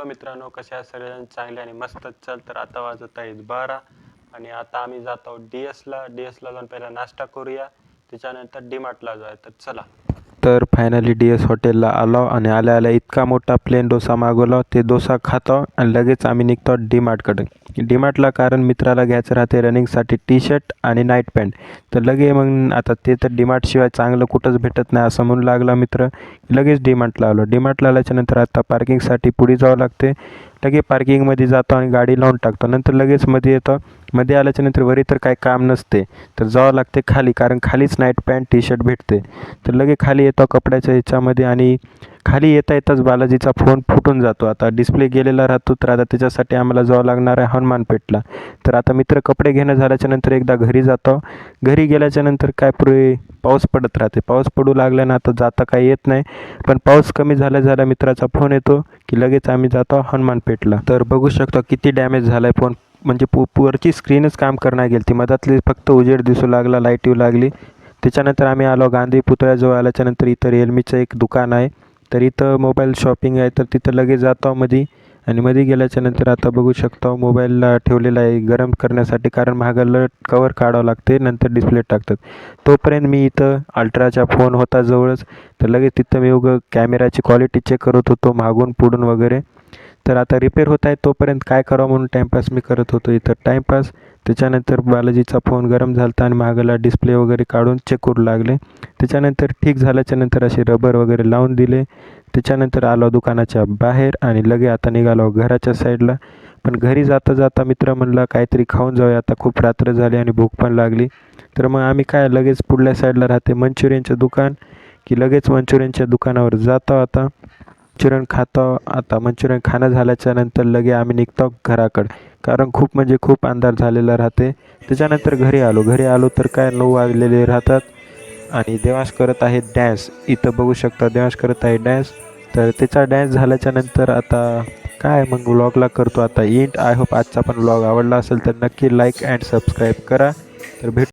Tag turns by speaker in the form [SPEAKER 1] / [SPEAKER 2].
[SPEAKER 1] Hello मित्रांनो कसे आहात सगळेजण? चांगले आणि मस्तच चल तर आता वाजत आहेत बारा आणि आता आम्ही जात आहोत डी एसला डी एसला जाऊन पहिला नाश्ता करूया. त्याच्यानंतर डी मार्टला जाऊया. तर चला. तर फायनली डी एस हॉटेलला आलो आणि आल्या आल्या इतका मोठा प्लेन डोसा मागवला ते डोसा खातो आणि लगेच आम्ही निघतो डी मार्टकडे डी मार्टला कारण मित्राला घ्यायचं राहते रनिंगसाठी टी शर्ट आणि नाईट पॅन्ट तर लगे मग आता ते तर डी मार्टशिवाय चांगलं कुठंच भेटत नाही असं म्हणून लागला मित्र. लगेच डी मार्टला आलो. डी मार्टला आल्याच्यानंतर आता पार्किंगसाठी पुढे जावं लागते. लगे पार्किंगमध्ये जातो आणि गाडी लावून टाकतो. नंतर लगेच मध्ये येतं. मध्ये आल्याच्यानंतर वरी तर काही काम नसते. तर जावं लागते खाली कारण खालीच नाईट पॅन्ट टी शर्ट भेटते. तर लगे खाली येतो कपड्याच्या ह्याच्यामध्ये आणि खाली येता येताच बालाजीचा फोन फुटून जातो. आता डिस्प्ले गेलेला राहतो तर आता त्याच्यासाठी आम्हाला जावं लागणार आहे हनुमानपेठला. तर आता मित्र कपडे घेणं झाल्याच्यानंतर एकदा घरी जातो. घरी गेल्याच्यानंतर काय पुरे पाऊस पडत राहते. पाऊस पडू लागल्यानं आता जाता काही येत नाही. पण पाऊस कमी झाल्या झाल्या मित्राचा फोन येतो की लगेच आम्ही जातो हनुमानपेठला. तर बघू शकतो किती डॅमेज झाला आहे फोन म्हणजे पु पुवरची स्क्रीनच काम करणार गेली ती मधातली फक्त उजेड दिसू लागला लाइट येऊ लागली. त्याच्यानंतर आम्ही आलो गांधी पुतळ्याजवळ. आल्याच्यानंतर इथं रिअलमीचं एक दुकान आहे. तर इथं मोबाईल शॉपिंग आहे. तर तिथं लगेच जातो मध्ये आणि मध्ये गेल्याच्यानंतर आता बघू शकतो मोबाईलला ठेवलेला आहे. गरम करण्यासाठी कारण महागाला कवर काढावं लागते. नंतर डिस्प्ले टाकतात. तोपर्यंत मी इथं अल्ट्राचा फोन होता जवळच. तर लगेच तिथं मी उगं कॅमेराची क्वालिटी चेक करत होतो. मागून पुढून वगैरे. तर आता रिपेअर होत आहे तोपर्यंत काय करावं म्हणून टाईमपास मी करत होतो इथं. टाईमपास त्याच्यानंतर बालाजीचा फोन गरम झाला होता आणि मागाला डिस्प्ले वगैरे काढून चेक करू लागले. त्याच्यानंतर ठीक झाल्याच्यानंतर असे रबर वगैरे लावून दिले. त्याच्यानंतर आलो दुकानाच्या बाहेर आणि लगे आता निघालो घराच्या साईडला पण घरी जाता जाता मित्र म्हणला काहीतरी खाऊन जाऊया आता खूप रात्र झाली आणि भूक पण लागली. तर मग आम्ही काय लगेच पुढल्या साईडला राहते मंचुरियनचं दुकान की लगेच मंचुरियनच्या दुकानावर जातो आता. मंचुरियन खातो. आता मंचुरियन खाणं झाल्याच्यानंतर लगे आम्ही निघतो घराकडं. कारण खूप म्हणजे खूप अंधार झालेला राहते. त्याच्यानंतर घरी आलो. घरी आलो तर काय नऊ वाजलेले राहतात. आणि देवास करत आहे डॅन्स इथं बघू शकता देवास करत आहे डॅन्स तर त्याचा डॅन्स झाल्याच्यानंतर आता काय मग व्लॉगला करतो आता. इंट आय होप आजचा पण व्लॉग आवडला असेल तर नक्की लाईक अँड सबस्क्राईब करा. तर भेट